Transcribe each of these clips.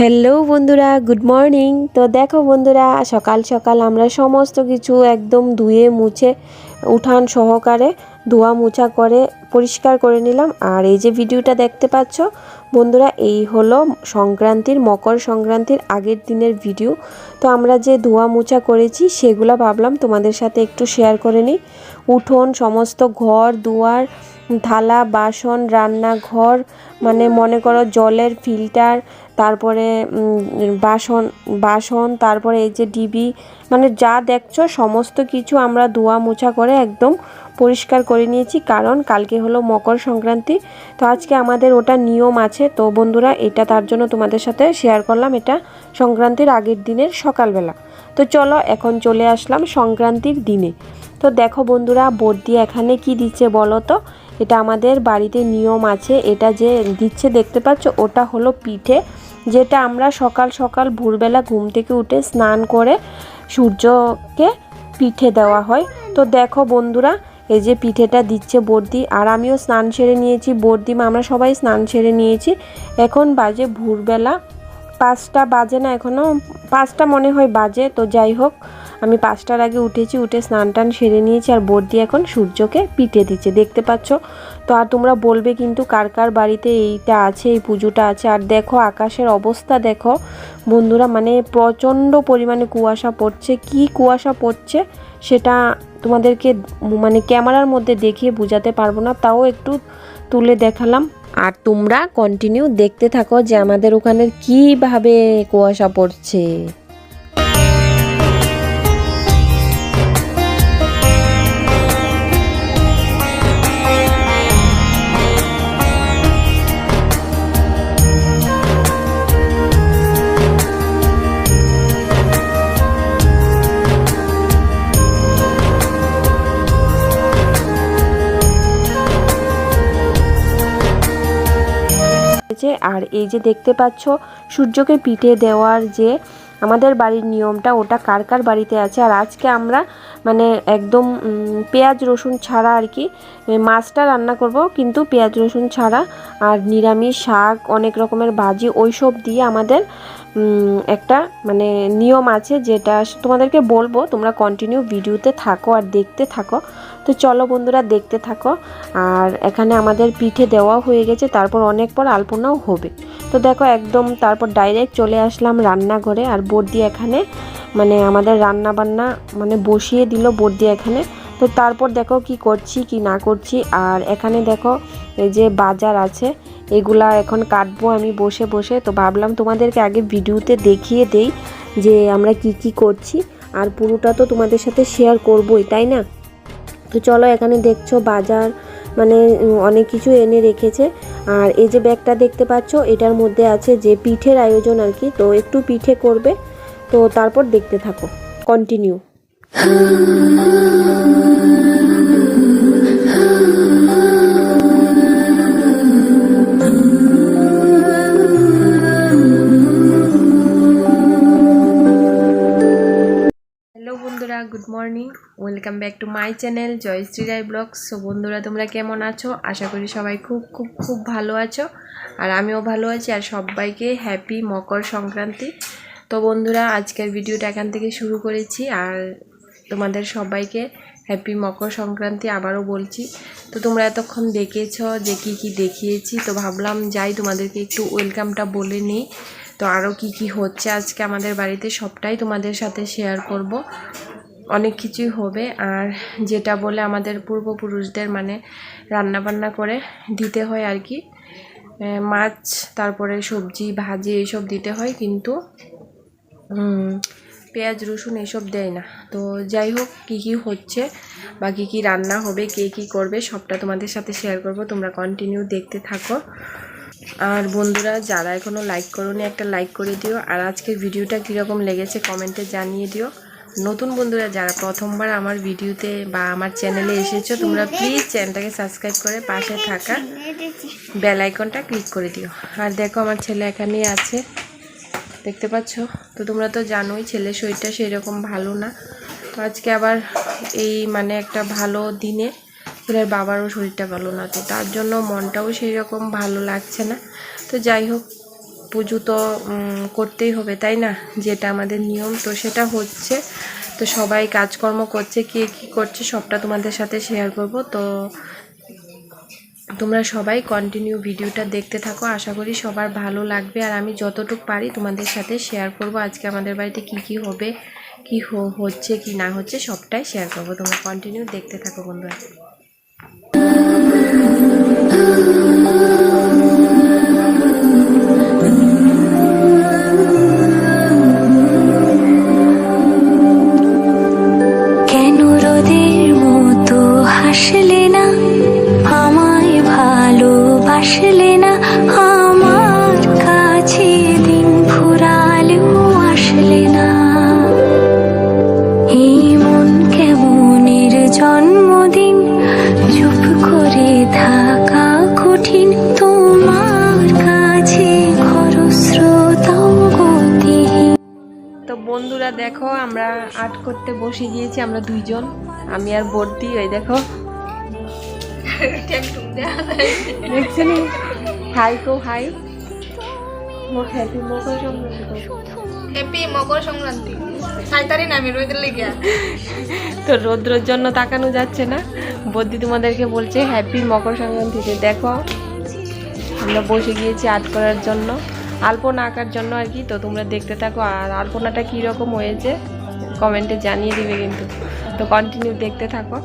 Hello বন্ধুরা good morning তো দেখো বন্ধুরা, সকাল সকাল আমরা সমস্ত কিছু একদম ধুয়ে মুছে, উঠান সহকারে ধোয়া মোছা করে পরিষ্কার করে নিলাম। আর এই যে ভিডিওটা দেখতে পাচ্ছ, বন্ধুরা, এই হলো সংক্রান্তির, মকর সংক্রান্তির আগের দিনের ভিডিও। তো আমরা যে ধোয়া মোছা করেছি, সেগুলো ভাবলাম তোমাদের সাথে একটু শেয়ার করে নিই। উঠোন, সমস্ত ঘর, দুয়ার, থালা, বাসন, রান্নাঘর মানে মনে করো জলের ফিল্টার তারপরে বাসন বাসন, তারপরে এই যে ডিবি মানে যা দেখছ সমস্ত কিছু আমরা ধোয়া মোছা করে একদম পরিষ্কার করে নিয়েছি। কারণ কালকে হলো মকর সংক্রান্তি, তো আজকে আমাদের ওটা নিয়ম আছে। তো বন্ধুরা, এটা তার জন্য তোমাদের সাথে শেয়ার করলাম। এটা সংক্রান্তির আগের দিনের সকালবেলা। তো চলো, এখন চলে আসলাম সংক্রান্তির দিনে। তো দেখো বন্ধুরা, বর্দি এখানে কি দিচ্ছে বলো তো? এটা আমাদের বাড়িতে নিয়ম আছে। এটা যে দিচ্ছে, দেখতে পাচ্ছ? ওটা হলো পিঠে। যেটা আমরা সকাল সকাল ভোরবেলা ঘুম থেকে উঠে স্নান করে সূর্যকে পিঠে দেওয়া হয়। তো দেখো বন্ধুরা, এই যে পিঠেটা দিচ্ছে বর্দি, আর আমিও স্নান সেরে নিয়েছি। বর্দিমা আমরা সবাই স্নান সেরে নিয়েছি। এখন বাজে ভোরবেলা। পাঁচটা বাজে না এখনও পাঁচটা মনে হয় বাজে, তো যাই হোক। আমি পাঁচটার আগে উঠেছি, উঠে স্নান টান সেরে নিয়েছি আর বর্দি এখন সূর্যকে পিঠে দিচ্ছে। দেখতে পাচ্ছ? তো আর তোমরা বলবে কিন্তু কার কার বাড়িতে এইটা আছে, এই পুজোটা আছে? আর দেখো আকাশের অবস্থা দেখো। বন্ধুরা মানে প্রচণ্ড পরিমাণে কুয়াশা পড়ছে। কি কুয়াশা পড়ছে সেটা তোমাদেরকে মানে ক্যামেরার মধ্যে দেখিয়ে বোঝাতে পারব না, তাও একটু তুলে দেখালাম। আর তোমরা কন্টিনিউ দেখতে থাকো যে আমাদের ওখানে কীভাবে কুয়াশা পড়ছে। আর এই যে দেখতে পাচ্ছ, সূর্যকে পিঠে দেওয়ার যে আমাদের বাড়ির নিয়মটা, ওটা কার কার বাড়িতে আছে? আর আজকে আমরা মানে একদম পেঁয়াজ, রসুন ছাড়া আর কি মাছটা রান্না করব, কিন্তু পেঁয়াজ, রসুন ছাড়া আর নিরামিষ শাক, অনেক রকমের ভাজি, ওইসব দিয়ে আমাদের একটা মানে নিয়ম আছে যেটা তোমাদেরকে বলব, তোমরা কন্টিনিউ ভিডিওতে থাকো আর দেখতে থাকো। তো চলো বন্ধুরা, দেখতে থাকো। আর এখানে আমাদের পিঠে দেওয়া হয়ে গেছে, তারপর অনেক পর আলপনাও হবে। তো দেখো, একদম তারপর ডাইরেক্ট চলে আসলাম রান্নাঘরে, আর বর্দি এখানে মানে আমাদের রান্না বান্না মানে বসিয়ে দিল বর্দি এখানে। তো তারপর দেখো কি করছি, কি না করছি। আর এখানে দেখো, এই যে বাজার আছে, এগুলা এখন কাটবো আমি বসে বসে। তো ভাবলাম তোমাদেরকে আগে ভিডিওতে দেখিয়ে দেই যে আমরা কি কি করছি। আর পুরোটা তো তোমাদের সাথে শেয়ার করবোই, তাই না? তো চলো এখানে দেখছ বাজার মানে অনেক কিছু এনে রেখেছে। আর এই যে ব্যাগটা দেখতে পাচ্ছ, এটার মধ্যে আছে যে পিঠের আয়োজন আর কি, তো একটু পিঠে করবে। তো তারপর দেখতে থাকো continue good morning, welcome back to my channel Jayashree Roy vlogs. So বন্ধুরা, তোমরা কেমন আছো? আশা করি সবাই খুব খুব খুব ভালো আছো। আর আমিও ভালো আছি, আর সবাইকে হ্যাপি মকর সংক্রান্তি। তো বন্ধুরা, আজকের ভিডিওটা এখান থেকে শুরু করেছি, আর তোমাদের সবাইকে হ্যাপি মকর সংক্রান্তি আবারও বলছি। তো তোমরা এতক্ষণ দেখেছ যে কি কি দেখিয়েছি, তো ভাবলাম যাই, তোমাদেরকে একটু ওয়েলকামটা বলে নিই। তো আরও কি কি হচ্ছে আজকে আমাদের বাড়িতে, সবটাই তোমাদের সাথে শেয়ার করব। অনেক কিছুই হবে। আর যেটা বলে আমাদের পূর্বপুরুষদের মানে রান্না বান্না করে দিতে হয় আর কি। মাছ, তারপরে সবজি, ভাজি এইসব দিতে হয় কিন্তু পেঁয়াজ, রসুন এসব দেয় না। তো যাই হোক, কী কী হচ্ছে বা কী কী রান্না হবে, কে কী করবে, সবটা তোমাদের সাথে শেয়ার করব। তোমরা কন্টিনিউ দেখতে থাকো। আর বন্ধুরা, যারা এখনও লাইক করোনি, একটা লাইক করে দিও। আর আজকের ভিডিওটা কীরকম লেগেছে কমেন্টে জানিয়ে দিও। নতুন বন্ধুরা, যারা প্রথমবার আমার ভিডিওতে বা আমার চ্যানেলে এসেছ, তোমরা প্লিজ চ্যানেলটাকে সাবস্ক্রাইব করে পাশে থাকা বেল আইকনটা ক্লিক করে দিও। আর দেখো, আমার ছেলে এখানেই আছে। দেখতে পাচ্ছ? তো তোমরা তো জানোই ছেলের শরীরটা সেরকম ভালো না। তো আজকে আবার এই মানে একটা ভালো দিনে ছেলের বাবারও শরীরটা ভালো না। তো তার জন্য মনটাও সেই রকম ভালো লাগছে না। তো যাই হোক পুজো তো করতেই হবে, তাই না? যেটা আমাদের নিয়ম, তো সেটা হচ্ছে। তো সবাই কাজকর্ম করছে, কে কী করছে, সবটা তোমাদের সাথে শেয়ার করব। তো তোমরা সবাই কন্টিনিউ ভিডিওটা দেখতে থাকো। আশা করি সবার ভালো লাগবে। আর আমি যতটুকু পারি তোমাদের সাথে শেয়ার করব। আজকে আমাদের বাড়িতে কি কি হবে, কি হচ্ছে, কি না হচ্ছে, সবটাই শেয়ার করব। তোমরা কন্টিনিউ দেখতে থাকো, বন্ধুরা। বন্ধুরা দেখো আমরা আর্ট করতে বসে গিয়েছি আমরা দুইজন। আমি আর বর্দি ওই দেখো। দেখছেন? হাই কো high. Happy Makar Sankranti happy Makar Sankranti. রোদের লেগে তো রৌদ্রের জন্য তাকানো যাচ্ছে না। বদ্যি তোমাদেরকে বলছে হ্যাপি মকর সংক্রান্তিতে দেখো আমরা বসে গিয়েছি আর্ট করার জন্য। আলপনা আঁকার জন্য আর কি, তো তোমরা দেখতে থাকো। আর আলপনাটা কীরকম হয়েছে কমেন্টে জানিয়ে দিবে কিন্তু। তো কন্টিনিউ দেখতে থাকো।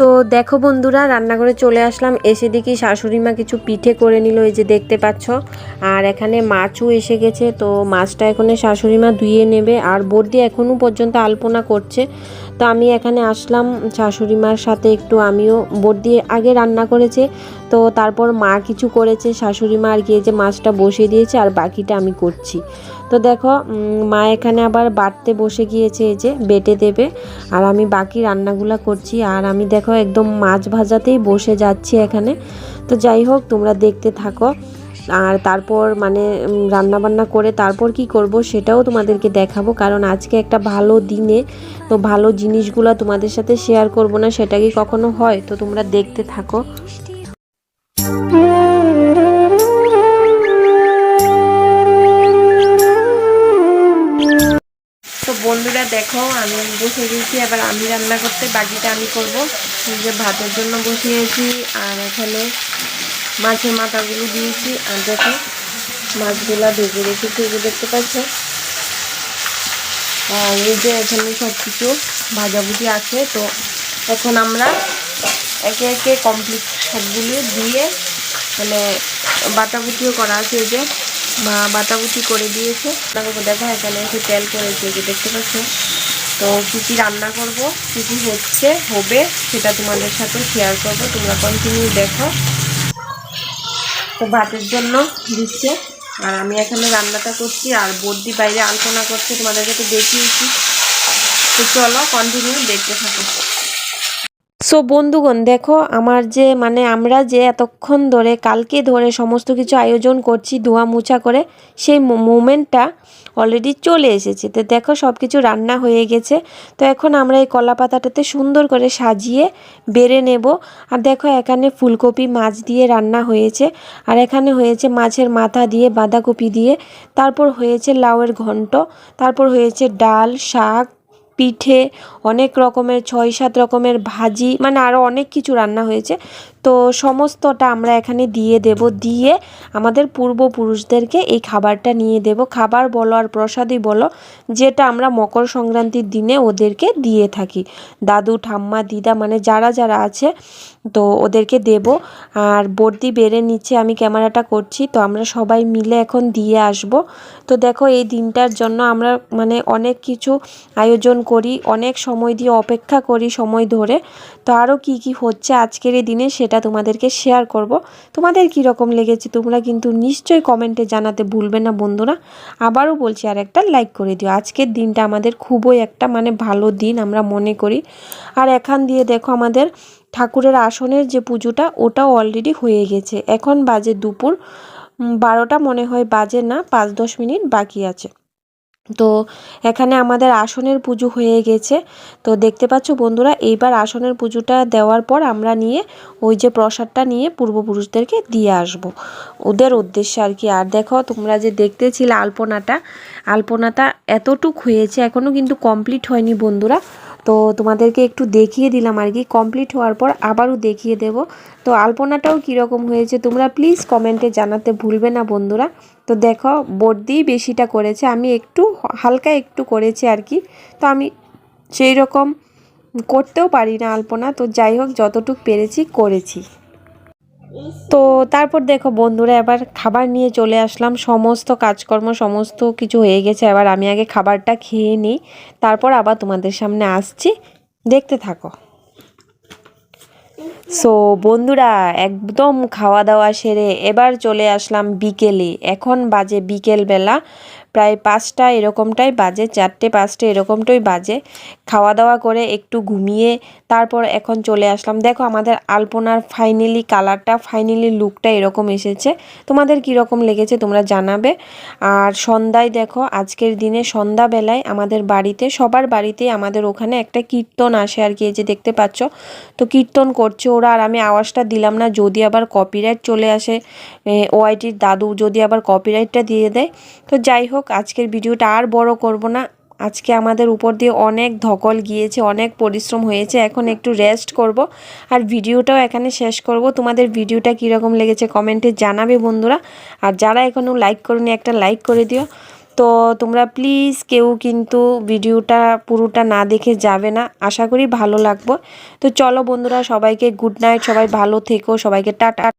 তো দেখো বন্ধুরা, রান্নাঘরে চলে আসলাম। এসে দেখি শাশুড়ি মা কিছু পিঠে করে নিল, এই যে দেখতে পাচ্ছ। আর এখানে মাছও এসে গেছে, তো মাছটা এখানে শাশুড়ি মা ধুয়ে নেবে। আর বর্দি এখনও পর্যন্ত আলপনা করছে। তো আমি এখানে আসলাম, শাশুড়ি মার সাথে একটু আমিও বর্দি আগে রান্না করেছে। তো তারপর মা কিছু করেছে, শাশুড়ি মা আর গিয়ে যে মাছটা বসিয়ে দিয়েছে আর বাকিটা আমি করছি। তো দেখো মা এখানে আবার বাটতে বসে গিয়েছে এই যে বেটে দেবে। আর আমি বাকি রান্নাগুলো করছি। আর আমি দেখো একদম মাছ ভাজাতেই বসে যাচ্ছি এখানে। তো যাই হোক, তোমরা দেখতে থাকো। আর তারপর মানে রান্না বান্না করে তারপর কি করব সেটাও তোমাদেরকে দেখাবো। কারণ আজকে একটা ভালো দিনে তো ভালো জিনিসগুলো তোমাদের সাথে শেয়ার করব না, সেটা কি কখনো হয়? তো তোমরা দেখতে থাকো। বন্ধুরা দেখো, আমি বসে গেছি, এবার আমি রান্না করতে, বাকিটা আমি করব। যে ভাতের জন্য বসিয়েছি, আর এখানে মাছের মাথাগুলো দিয়েছি আর দেখো মাছগুলা ভেজে এই যে দেখতে পাচ্ছ? আর এই যে এখানে সব কিছু ভাজাভুজি আছে, তো এখন আমরা একে একে কমপ্লিট সবগুলো দিয়ে মানে বাটাবুটিও করা আছে এই যে, মা বাটাবুটি করে দিয়েছে। দেখো দেখো, এখানে একটু তেল করেছে যে দেখতে পাচ্ছ? তো কী কী রান্না করব, কী কী হচ্ছে, হবে সেটা তোমাদের সাথে শেয়ার করব, তোমরা কন্টিনিউ দেখো। তো ভাতের জন্য দিচ্ছে। আর আমি এখানে রান্নাটা করছি, আর বর্দি বাইরে আলপনা করছে, তোমাদেরকে তো দেখিয়েছি। তো চলো কন্টিনিউ দেখতে থাকো। সো বন্ধুগণ, দেখো, আমার যে মানে আমরা যে এতক্ষণ ধরে, কালকে ধরে সমস্ত কিছু আয়োজন করছি, ধোয়া মোছা করে, সেই মোমেন্টটা অলরেডি চলে এসেছে। তো দেখো সব কিছু রান্না হয়ে গেছে। তো এখন আমরা এই কলা পাতাটাতে সুন্দর করে সাজিয়ে বেড়ে নেব। আর দেখো, এখানে ফুলকপি মাছ দিয়ে রান্না হয়েছে। আর এখানে হয়েছে মাছের মাথা দিয়ে, বাঁধাকপি দিয়ে। তারপর হয়েছে লাউয়ের ঘন্ট। তারপর হয়েছে ডাল, শাক পিঠে অনেক রকমের ছয় সাত রকমের ভাজি মানে আরও অনেক কিছু রান্না হয়েছে। তো সমস্তটা আমরা এখানে দিয়ে দেব। দিয়ে আমাদের পূর্বপুরুষদেরকে এই খাবারটা নিয়ে দেব। খাবার বলো আর প্রসাদই বলো, যেটা আমরা মকর সংক্রান্তির দিনে ওদেরকে দিয়ে থাকি। দাদু, ঠাম্মা, দিদা মানে যারা যারা আছে, তো ওদেরকে দেব। আর বর্দি বেড়ে নিচ্ছে, আমি ক্যামেরাটা করছি, তো আমরা সবাই মিলে এখন দিয়ে আসব। তো দেখো এই দিনটার জন্য আমরা মানে অনেক কিছু আয়োজন করি, অনেক সময় দিয়ে অপেক্ষা করি সময় ধরে। তো আরও কী কী হচ্ছে আজকের এই দিনে সেটা তোমাদেরকে শেয়ার করব। তোমাদের কী রকম লেগেছে তোমরা কিন্তু নিশ্চয়ই কমেন্টে জানাতে ভুলবে না বন্ধুরা। আবারও বলছি আর একটা লাইক করে দিও। আজকের দিনটা আমাদের খুবই একটা মানে ভালো দিন আমরা মনে করি। আর এখান দিয়ে দেখো আমাদের ঠাকুরের আসনের যে পুজোটা ওটাও অলরেডি হয়ে গেছে। এখন বাজে দুপুর বারোটা মনে হয়, বাজে না, পাঁচ দশ মিনিট বাকি আছে। তো এখানে আমাদের আসনের পুজো হয়ে গেছে। তো দেখতে পাচ্ছ বন্ধুরা, এইবার আসনের পুজোটা দেওয়ার পর আমরা নিয়ে ওই যে প্রসাদটা নিয়ে পূর্বপুরুষদেরকে দিয়ে আসব। ওদের উদ্দেশ্যে আর কি। আর দেখো, তোমরা যে দেখতেছিলে আলপনাটা আলপনাটা এতটুক হয়েছে এখনও কিন্তু কমপ্লিট হয়নি বন্ধুরা। তো তোমাদেরকে একটু দেখিয়ে দিলাম আর কি। কমপ্লিট হওয়ার পর আবারও দেখিয়ে দেব। তো আলপনাটাও কীরকম হয়েছে তোমরা প্লিজ কমেন্টে জানাতে ভুলবে না বন্ধুরা। তো দেখো বোর্ড দিয়েই বেশিটা করেছে। আমি একটু, হালকা একটু করেছি আর কি। তো আমি সেই রকম করতেও পারি না আলপনা। তো যাই হোক, যতটুক পেরেছি করেছি। তো তারপর দেখো, বন্ধুরা, এবার খাবার নিয়ে চলে আসলাম। সমস্ত কাজকর্ম, সমস্ত কিছু হয়ে গেছে। এবার আমি আগে খাবারটা খেয়ে নিই। তারপর আবার তোমাদের সামনে আসছি। দেখতে থাকো। সো বন্ধুরা, একদম খাওয়া দাওয়া সেরে এবার চলে আসলাম বিকেলে। এখন বাজে বিকেলবেলা। প্রায় পাঁচটা এরকমটাই বাজে, চারটে, পাঁচটা এরকমটাই বাজে। খাওয়া দাওয়া করে একটু ঘুমিয়ে তারপর এখন চলে আসলাম। দেখো আমাদের আলপনার ফাইনালি কালারটা ফাইনালি লুকটা এরকম এসেছে। তোমাদের কীরকম লেগেছে তোমরা জানাবে। আর সন্ধ্যায় দেখো, আজকের দিনে সন্ধ্যাবেলায় আমাদের বাড়িতে, সবার বাড়িতেই আমাদের ওখানে একটা কীর্তন আসে আর কি, এই যে দেখতে পাচ্ছ। তো কীর্তন করছে ওরা আর আমি আওয়াজটা দিলাম না, যদি আবার কপিরাইট চলে আসে ওআইটির দাদু যদি আবার কপিরাইটটা দিয়ে দেয়। তো যাই হোক, আজকের ভিডিওটা আর বড় করব না। আজকে আমাদের উপর দিয়ে অনেক ধকল গিয়েছে, অনেক পরিশ্রম হয়েছে। এখন একটু রেস্ট করব আর ভিডিওটাও এখানে শেষ করব। তোমাদের ভিডিওটা কীরকম লেগেছে কমেন্টে জানাবে বন্ধুরা। আর যারা এখনও লাইক করনি, একটা লাইক করে দিও। তো তোমরা প্লিজ কেউ কিন্তু ভিডিওটা পুরোটা না দেখে যাবে না। আশা করি ভালো লাগবো। তো চলো বন্ধুরা, সবাইকে গুড নাইট সবাই ভালো থেকো, সবাইকে টাটা।